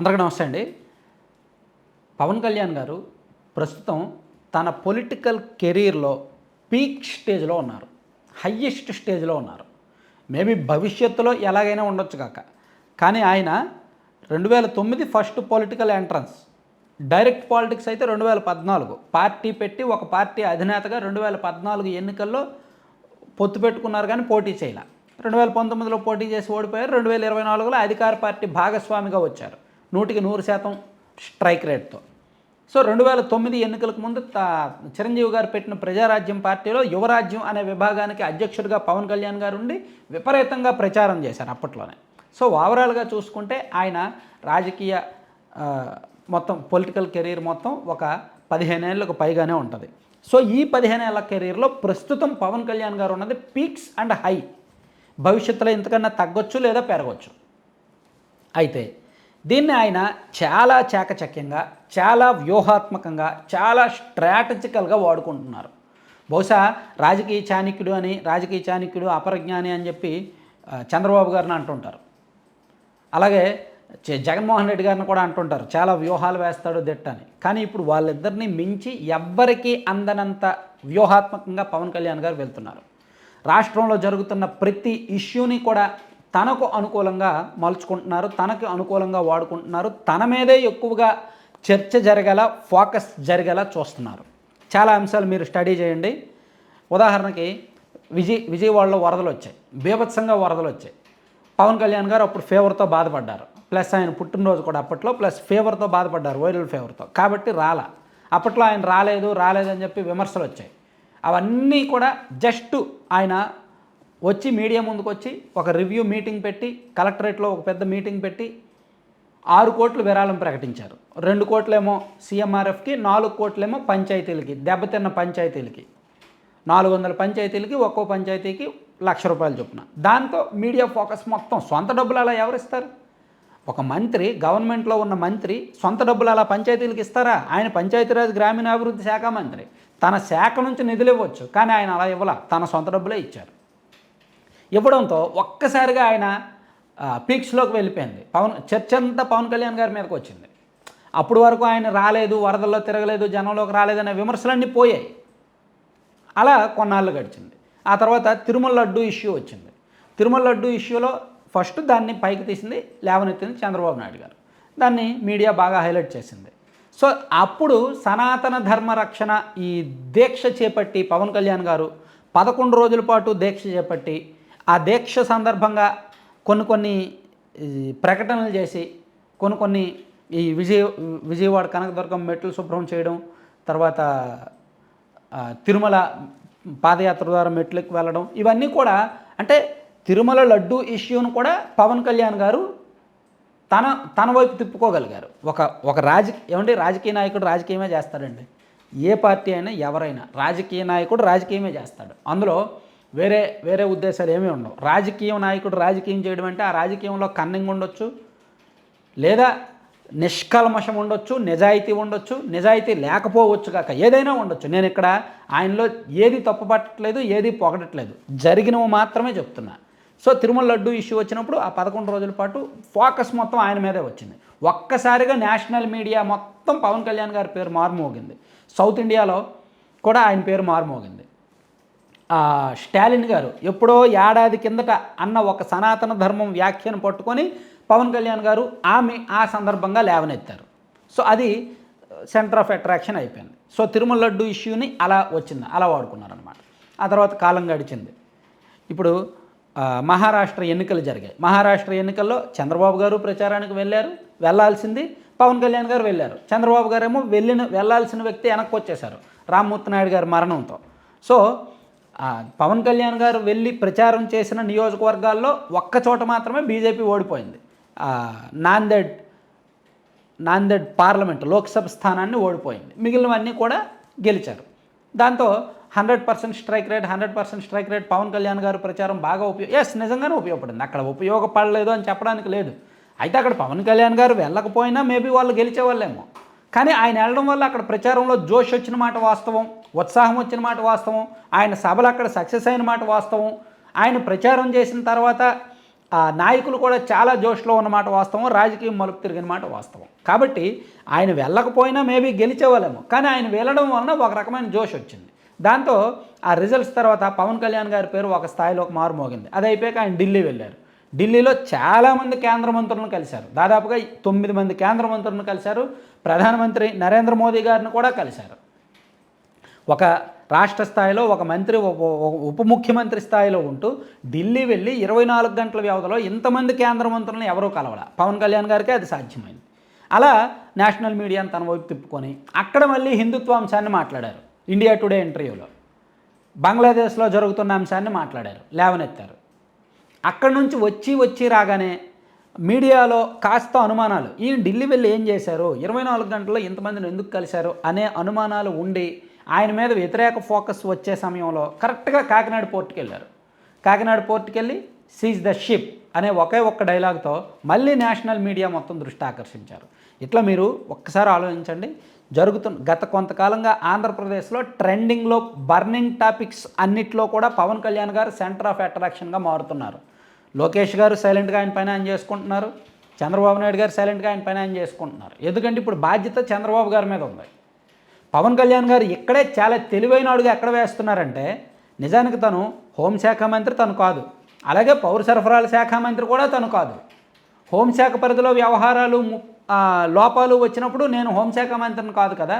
అందరికీ నమస్తే అండి. పవన్ కళ్యాణ్ గారు ప్రస్తుతం తన పొలిటికల్ కెరీర్లో పీక్ స్టేజ్లో ఉన్నారు. హయ్యెస్ట్ స్టేజ్లో ఉన్నారు. మేబీ భవిష్యత్తులో ఎలాగైనా ఉండొచ్చు కాక. కానీ ఆయన రెండు వేల తొమ్మిది first political entrance direct politics అయితే రెండు వేల పద్నాలుగు పార్టీ పెట్టి ఒక పార్టీ అధినేతగా రెండు వేల పద్నాలుగు ఎన్నికల్లో పొత్తు పెట్టుకున్నారు కానీ పోటీ చేయలే. రెండు వేల పంతొమ్మిదిలో పోటీ చేసి ఓడిపోయారు. రెండు వేల ఇరవై నాలుగులో అధికార పార్టీ భాగస్వామిగా వచ్చారు. నూటికి నూరు శాతం స్ట్రైక్ రేట్తో. సో రెండు వేల తొమ్మిది ఎన్నికలకు ముందు తా చిరంజీవి గారు పెట్టిన ప్రజారాజ్యం పార్టీలో యువరాజ్యం అనే విభాగానికి అధ్యక్షుడిగా పవన్ కళ్యాణ్ గారు ఉండి విపరీతంగా ప్రచారం చేశారు అప్పట్లోనే. సో ఓవరాల్గా చూసుకుంటే ఆయన రాజకీయ మొత్తం పొలిటికల్ కెరీర్ మొత్తం ఒక పదిహేనేళ్ళకు పైగానే ఉంటుంది. సో ఈ పదిహేనేళ్ళ కెరీర్లో ప్రస్తుతం పవన్ కళ్యాణ్ గారు ఉన్నది పీక్స్ అండ్ హై. భవిష్యత్తులో ఇంతకన్నా తగ్గొచ్చు లేదా పెరగచ్చు. అయితే దీన్ని ఆయన చాలా చాకచక్యంగా చాలా వ్యూహాత్మకంగా చాలా స్ట్రాటజికల్గా వాడుకుంటున్నారు. బహుశా రాజకీయ చాణక్యుడు అని రాజకీయ చాణక్యుడు అపరజ్ఞాని అని చెప్పి చంద్రబాబు గారిని అంటుంటారు. అలాగే జగన్మోహన్ రెడ్డి గారిని కూడా అంటుంటారు. చాలా వ్యూహాలు వేస్తాడు దిట్ట అని. కానీ ఇప్పుడు వాళ్ళిద్దరిని మించి ఎవ్వరికీ అందనంత వ్యూహాత్మకంగా పవన్ కళ్యాణ్ గారు వెళ్తున్నారు. రాష్ట్రంలో జరుగుతున్న ప్రతి ఇష్యూని కూడా తనకు అనుకూలంగా మలుచుకుంటున్నారు తనకు అనుకూలంగా వాడుకుంటున్నారు తన మీదే ఎక్కువగా చర్చ జరగల ఫోకస్ జరిగేలా చూస్తున్నారు. చాలా అంశాలు మీరు స్టడీ చేయండి. ఉదాహరణకి విజయ్ విజయవాడలో వరదలు వచ్చాయి. బీభత్సంగా వరదలు వచ్చాయి. పవన్ కళ్యాణ్ గారు అప్పుడు ఫీవర్తో బాధపడ్డారు. ప్లస్ ఆయన పుట్టినరోజు కూడా అప్పట్లో ప్లస్ ఫీవర్తో బాధపడ్డారు వైరల్ ఫీవర్తో. కాబట్టి రాలా. అప్పట్లో ఆయన రాలేదు రాలేదని చెప్పి విమర్శలు వచ్చాయి. అవన్నీ కూడా జస్ట్ ఆయన వచ్చి మీడియా ముందుకు వచ్చి ఒక రివ్యూ మీటింగ్ పెట్టి కలెక్టరేట్లో ఒక పెద్ద మీటింగ్ పెట్టి ఆరు కోట్లు విరాళం ప్రకటించారు. రెండు కోట్లేమో సీఎంఆర్ఎఫ్కి నాలుగు కోట్లేమో పంచాయతీలకి దెబ్బతిన్న పంచాయతీలకి. నాలుగు వందల పంచాయతీలకి ఒక్కో పంచాయతీకి లక్ష రూపాయలు చొప్పున. దాంతో మీడియా ఫోకస్ మొత్తం సొంత డబ్బులు అలా ఎవరిస్తారు ఒక మంత్రి గవర్నమెంట్లో ఉన్న మంత్రి సొంత డబ్బులు అలా పంచాయతీలకు ఇస్తారా? ఆయన పంచాయతీరాజ్ గ్రామీణాభివృద్ధి శాఖ మంత్రి. తన శాఖ నుంచి నిధులు ఇవ్వచ్చు కానీ ఆయన అలా ఇవ్వాల. తన సొంత డబ్బులే ఇచ్చారు. ఇవ్వడంతో ఒక్కసారిగా ఆయన పీక్స్లోకి వెళ్ళిపోయింది. పవన్ చర్చ అంతా పవన్ కళ్యాణ్ గారి మీదకి వచ్చింది. అప్పుడు వరకు ఆయన రాలేదు వరదల్లో తిరగలేదు జనంలోకి రాలేదనే విమర్శలన్నీ పోయాయి. అలా కొన్నాళ్ళు గడిచింది. ఆ తర్వాత తిరుమల లడ్డు ఇష్యూ వచ్చింది. తిరుమల లడ్డు ఇష్యూలో ఫస్ట్ దాన్ని పైకి తీసింది లేవనెత్తింది చంద్రబాబు నాయుడు గారు. దాన్ని మీడియా బాగా హైలైట్ చేసింది. సో అప్పుడు సనాతన ధర్మ రక్షణ ఈ దీక్ష చేపట్టి పవన్ కళ్యాణ్ గారు పదకొండు రోజుల పాటు దీక్ష చేపట్టి ఆ దీక్ష సందర్భంగా కొన్ని కొన్ని ప్రకటనలు చేసి కొన్ని కొన్ని ఈ విజయ విజయవాడ కనకదుర్గం మెట్లు శుభ్రం చేయడం తర్వాత తిరుమల పాదయాత్ర ద్వారా మెట్లకు వెళ్ళడం ఇవన్నీ కూడా అంటే తిరుమల లడ్డు ఇష్యూను కూడా పవన్ కళ్యాణ్ గారు తన తన వైపు తిప్పుకోగలిగారు. ఒక ఒక రాజకీయ ఏమంటే రాజకీయ నాయకుడు రాజకీయమే చేస్తాడండి. ఏ పార్టీ అయినా ఎవరైనా రాజకీయ నాయకుడు రాజకీయమే చేస్తాడు. అందులో వేరే వేరే ఉద్దేశాలు ఏమీ ఉండవు. రాజకీయ నాయకుడు రాజకీయం చేయడం అంటే ఆ రాజకీయంలో కన్నింగ్ ఉండొచ్చు లేదా నిష్కల్మషం ఉండొచ్చు నిజాయితీ ఉండొచ్చు నిజాయితీ లేకపోవచ్చు కాక ఏదైనా ఉండొచ్చు. నేను ఇక్కడ ఆయనలో ఏది తప్పుపట్టట్లేదు ఏది పొగడట్లేదు. జరిగినవి మాత్రమే చెప్తున్నా. సో తిరుమల లడ్డు ఇష్యూ వచ్చినప్పుడు ఆ పదకొండు రోజుల పాటు ఫోకస్ మొత్తం ఆయన మీదే వచ్చింది. ఒక్కసారిగా నేషనల్ మీడియా మొత్తం పవన్ కళ్యాణ్ గారి పేరు మారుమోగింది. సౌత్ ఇండియాలో కూడా ఆయన పేరు మారుమోగింది. స్టాలిన్ గారు ఎప్పుడో ఏడాది కిందట అన్న ఒక సనాతన ధర్మం వ్యాఖ్యను పట్టుకొని పవన్ కళ్యాణ్ గారు ఆమె ఆ సందర్భంగా లేవనెత్తారు. సో అది సెంటర్ ఆఫ్ అట్రాక్షన్ అయిపోయింది. సో తిరుమల లడ్డు ఇష్యూని అలా వచ్చింది అలా వాడుకున్నారనమాట ఆ తర్వాత కాలం గడిచింది. ఇప్పుడు మహారాష్ట్ర ఎన్నికలు జరిగాయి. మహారాష్ట్ర ఎన్నికల్లో చంద్రబాబు గారు ప్రచారానికి వెళ్ళారు వెళ్ళాల్సింది పవన్ కళ్యాణ్ గారు వెళ్ళారు. చంద్రబాబు గారేమో వెళ్ళిన వెళ్ళాల్సిన వ్యక్తి వెనక్కి వచ్చేశారు రామ్మూర్తి నాయుడు గారి మరణంతో. సో పవన్ కళ్యాణ్ గారు వెళ్ళి ప్రచారం చేసిన నియోజకవర్గాల్లో ఒక్క చోట మాత్రమే బీజేపీ ఓడిపోయింది. నాందేడ్ నాందేడ్ పార్లమెంట్ లోక్సభ స్థానాన్ని ఓడిపోయింది. మిగిలినవన్నీ కూడా గెలిచారు. దాంతో hundred percent strike rate hundred percent strike rate Pawan Kalyan garu ప్రచారం బాగా ఉపయోగ ఎస్ నిజంగానే ఉపయోగపడింది. అక్కడ ఉపయోగపడలేదు అని చెప్పడానికి లేదు. అయితే అక్కడ పవన్ కళ్యాణ్ గారు వెళ్ళకపోయినా మేబీ వాళ్ళు గెలిచేవాళ్ళేమో. కానీ ఆయన వెళ్ళడం వల్ల అక్కడ ప్రచారంలో జోష్ వచ్చిన మాట వాస్తవం ఉత్సాహం వచ్చిన మాట వాస్తవం ఆయన సభలు అక్కడ సక్సెస్ అయిన మాట వాస్తవం ఆయన ప్రచారం చేసిన తర్వాత ఆ నాయకులు కూడా చాలా జోష్లో ఉన్నమాట వాస్తవం రాజకీయం మలుపు తిరిగిన మాట వాస్తవం. కాబట్టి ఆయన వెళ్ళకపోయినా మేబీ గెలిచేవాళ్ళేమో కానీ ఆయన వెళ్ళడం వలన ఒక రకమైన జోష్ వచ్చింది. దాంతో ఆ రిజల్ట్స్ తర్వాత పవన్ కళ్యాణ్ గారి పేరు ఒక స్థాయిలో ఒక మారుమోగింది అది అయిపోయాక ఆయన ఢిల్లీ వెళ్ళారు. ఢిల్లీలో చాలామంది కేంద్ర మంత్రులను కలిశారు. దాదాపుగా తొమ్మిది మంది కేంద్ర మంత్రులను కలిశారు. ప్రధానమంత్రి నరేంద్ర మోదీ గారిని కూడా కలిశారు. ఒక రాష్ట్ర స్థాయిలో ఒక మంత్రి ఉప- ముఖ్యమంత్రి స్థాయిలో ఉంటూ ఢిల్లీ వెళ్ళి ఇరవై నాలుగు గంటల వ్యవధిలో ఇంతమంది కేంద్ర మంత్రులను ఎవరూ కలవడ పవన్ కళ్యాణ్ గారికి అది సాధ్యమైంది. అలా నేషనల్ మీడియాను తన వైపు తిప్పుకొని అక్కడ మళ్ళీ హిందుత్వ అంశాన్ని మాట్లాడారు. ఇండియా టుడే ఇంటర్వ్యూలో. బంగ్లాదేశ్లో జరుగుతున్న అంశాన్ని మాట్లాడారు. లేవనెత్తారు. అక్కడి నుంచి వచ్చి వచ్చి రాగానే మీడియాలో కాస్త అనుమానాలు. ఈయన ఢిల్లీ వెళ్ళి ఏం చేశారు? ఇరవై నాలుగు గంటల్లో ఇంతమందిని ఎందుకు కలిశారు? అనే అనుమానాలు ఉండి ఆయన మీద వ్యతిరేక ఫోకస్ వచ్చే సమయంలో కరెక్ట్గా కాకినాడ పోర్టుకి వెళ్ళారు కాకినాడ పోర్ట్కి వెళ్ళి సీజ్ ద షిప్ అనే ఒకే ఒక్క డైలాగ్తో మళ్ళీ నేషనల్ మీడియా మొత్తం దృష్టి ఆకర్షించారు. ఇట్లా మీరు ఒక్కసారి ఆలోచించండి. జరుగుతున్న గత కొంతకాలంగా ఆంధ్రప్రదేశ్లో ట్రెండింగ్లో బర్నింగ్ టాపిక్స్ అన్నిట్లో కూడా పవన్ కళ్యాణ్ గారు సెంటర్ ఆఫ్ అట్రాక్షన్గా మారుతున్నారు. లోకేష్ గారు సైలెంట్గా ఆయన పని ఆయన చేసుకుంటున్నారు. చంద్రబాబు నాయుడు గారు సైలెంట్గా ఆయన పని ఆయన చేసుకుంటున్నారు. ఎందుకంటే ఇప్పుడు బాధ్యత చంద్రబాబు గారి మీద ఉంది. పవన్ కళ్యాణ్ గారు ఇక్కడే చాలా తెలివైన అడుగు ఎక్కడ వేస్తున్నారంటే నిజానికి తను హోంశాఖ మంత్రి తను కాదు. అలాగే పౌర సరఫరాల శాఖ మంత్రి కూడా తను కాదు. హోంశాఖ పరిధిలో వ్యవహారాలు లోపాలు వచ్చినప్పుడు నేను హోంశాఖ మంత్రిని కాదు కదా.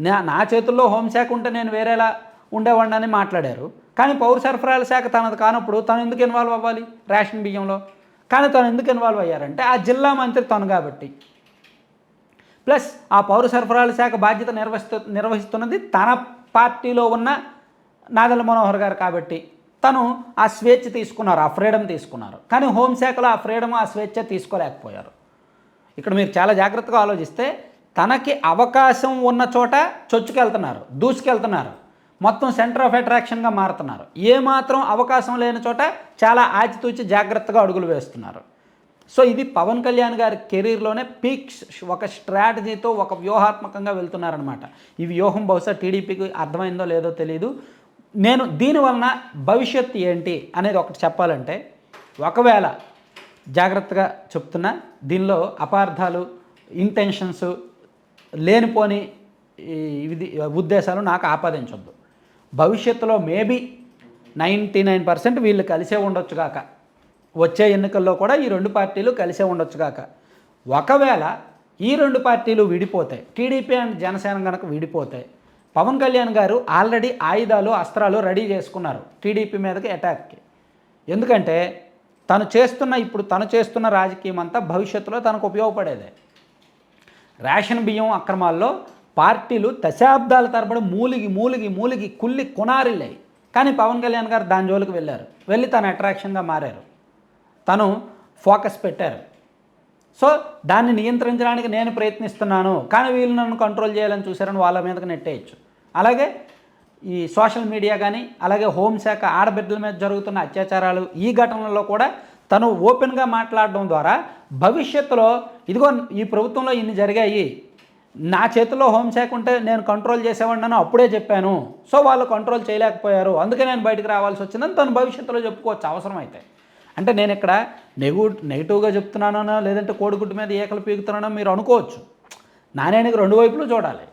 నా నా చేతుల్లో హోంశాఖ ఉంటే నేను వేరేలా ఉండేవాడిని అని మాట్లాడారు. కానీ పౌర సరఫరాల శాఖ తనది కానప్పుడు తను ఎందుకు ఇన్వాల్వ్ అవ్వాలి రేషన్ బియ్యంలో? కానీ తను ఎందుకు ఇన్వాల్వ్ అయ్యారంటే ఆ జిల్లా మంత్రి తను కాబట్టి. ప్లస్ ఆ పౌర సరఫరాల శాఖ బాధ్యత నిర్వహిస్తు నిర్వహిస్తున్నది తన పార్టీలో ఉన్న నాదల మనోహర్ గారు కాబట్టి. తను ఆ స్వేచ్ఛ తీసుకున్నారు ఆ ఫ్రీడమ్ తీసుకున్నారు. కానీ హోంశాఖలో ఆ ఫ్రీడమ్ ఆ స్వేచ్ఛ తీసుకోలేకపోయారు. ఇక్కడ మీరు చాలా జాగ్రత్తగా ఆలోచిస్తే తనకి అవకాశం ఉన్న చోట చొచ్చుకెళ్తున్నారు దూసుకెళ్తున్నారు. మొత్తం సెంటర్ ఆఫ్ అట్రాక్షన్గా మారుతున్నారు. ఏమాత్రం అవకాశం లేని చోట చాలా ఆచితూచి జాగ్రత్తగా అడుగులు వేస్తున్నారు. సో ఇది పవన్ కళ్యాణ్ గారి కెరీర్లోనే పీక్స్ ఒక స్ట్రాటజీతో ఒక వ్యూహాత్మకంగా వెళ్తున్నారనమాట ఈ వ్యూహం బహుశా టీడీపీకి అర్థమైందో లేదో తెలియదు నేను దీని వలన భవిష్యత్తు ఏంటి అనేది ఒకటి చెప్పాలంటే ఒకవేళ జాగ్రత్తగా చెప్తున్నా దీనిలో అపార్థాలు ఇంటెన్షన్స్ లేనిపోని ఇది ఉద్దేశాలు నాకు ఆపాదించొద్దు. భవిష్యత్తులో మేబీ నైంటీ నైన్ పర్సెంట్ వీళ్ళు కలిసే ఉండొచ్చు కాక. వచ్చే ఎన్నికల్లో కూడా ఈ రెండు పార్టీలు కలిసే ఉండొచ్చు కాక. ఒకవేళ ఈ రెండు పార్టీలు విడిపోతాయి టీడీపీ అండ్ జనసేన కనుక విడిపోతాయి పవన్ కళ్యాణ్ గారు ఆల్రెడీ ఆయుధాలు అస్త్రాలు రెడీ చేసుకున్నారు టీడీపీ మీదకి అటాక్కి. ఎందుకంటే తను చేస్తున్న ఇప్పుడు తను చేస్తున్న రాజకీయం అంతా భవిష్యత్తులో తనకు ఉపయోగపడేదే. రేషన్ బియ్యం అక్రమాల్లో పార్టీలు దశాబ్దాల తరబడి మూలిగి మూలిగి మూలిగి కుల్లి కొనారిల్లాయి. కానీ పవన్ కళ్యాణ్ గారు దాని జోలికి వెళ్ళారు. వెళ్ళి తను అట్రాక్షన్గా మారారు. తను ఫోకస్ పెట్టారు. సో దాన్ని నియంత్రించడానికి నేను ప్రయత్నిస్తున్నాను. కానీ వీళ్ళు నన్ను కంట్రోల్ చేయాలని చూశారని వాళ్ళ మీదకి నెట్టేయచ్చు. అలాగే ఈ సోషల్ మీడియా కానీ అలాగే హోంశాఖ ఆడబిడ్డల మీద జరుగుతున్న అత్యాచారాలు ఈ ఘటనలో కూడా తను ఓపెన్గా మాట్లాడడం ద్వారా భవిష్యత్తులో ఇదిగో ఈ ప్రభుత్వంలో ఇన్ని జరిగాయి. నా చేతిలో హోంశాఖ ఉంటే నేను కంట్రోల్ చేసేవాడిని అప్పుడే చెప్పాను. సో వాళ్ళు కంట్రోల్ చేయలేకపోయారు. అందుకే నేను బయటకు రావాల్సి వచ్చిందని తను భవిష్యత్తులో చెప్పుకోవచ్చు. అవసరం అయితే అంటే నేను ఇక్కడ నెగివ్ నెగిటివ్గా చెప్తున్నానో లేదంటే కోడిగుడ్డు మీద ఏకలు పీకుతున్నానో మీరు అనుకోవచ్చు. నాణ్యానికి రెండు వైపులు చూడాలి.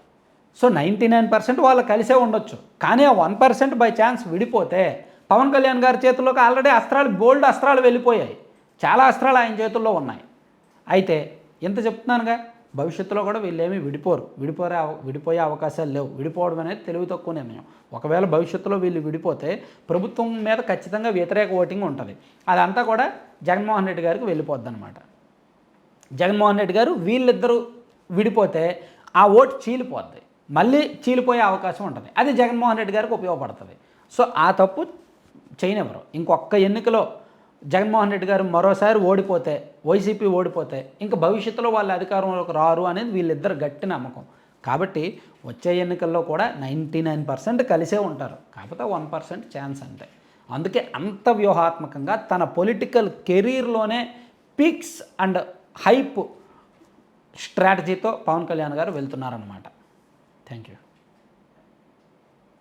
సో నైంటీ నైన్ పర్సెంట్ వాళ్ళు కలిసే ఉండొచ్చు. కానీ ఆ వన్ పర్సెంట్ బై ఛాన్స్ విడిపోతే పవన్ కళ్యాణ్ గారి చేతుల్లోకి ఆల్రెడీ అస్త్రాలు బోల్డ్ అస్త్రాలు వెళ్ళిపోయాయి. చాలా అస్త్రాలు ఆయన చేతుల్లో ఉన్నాయి. అయితే ఎంత చెప్తున్నానుగా? భవిష్యత్తులో కూడా వీళ్ళేమీ విడిపోరు. విడిపోరే విడిపోయే అవకాశాలు లేవు. విడిపోవడం అనేది తెలివి తక్కువ నిర్ణయం. ఒకవేళ భవిష్యత్తులో వీళ్ళు విడిపోతే ప్రభుత్వం మీద ఖచ్చితంగా వ్యతిరేక ఓటింగ్ ఉంటుంది. అదంతా కూడా జగన్మోహన్ రెడ్డి గారికి వెళ్ళిపోద్ది అనమాట జగన్మోహన్ రెడ్డి గారు వీళ్ళిద్దరూ విడిపోతే ఆ ఓటు చీలిపోద్ది. మళ్ళీ చీలిపోయే అవకాశం ఉంటుంది. అది జగన్మోహన్ రెడ్డి గారికి ఉపయోగపడుతుంది. సో ఆ తప్పు చేయనివ్వరు. ఇంకొక ఎన్నికలో జగన్మోహన్ రెడ్డి గారు మరోసారి ఓడిపోతే వైసీపీ ఓడిపోతే ఇంకా భవిష్యత్తులో వాళ్ళ అధికారంలోకి రారు అనేది వీళ్ళిద్దరు గట్టి నమ్మకం. కాబట్టి వచ్చే ఎన్నికల్లో కూడా నైంటీ నైన్ పర్సెంట్ కలిసే ఉంటారు. కాకపోతే వన్ పర్సెంట్ ఛాన్స్ అంతే. అందుకే అంత వ్యూహాత్మకంగా తన పొలిటికల్ కెరీర్లోనే పీక్స్ అండ్ హైప్ స్ట్రాటజీతో పవన్ కళ్యాణ్ గారు వెళ్తున్నారనమాట థ్యాంక్ యూ.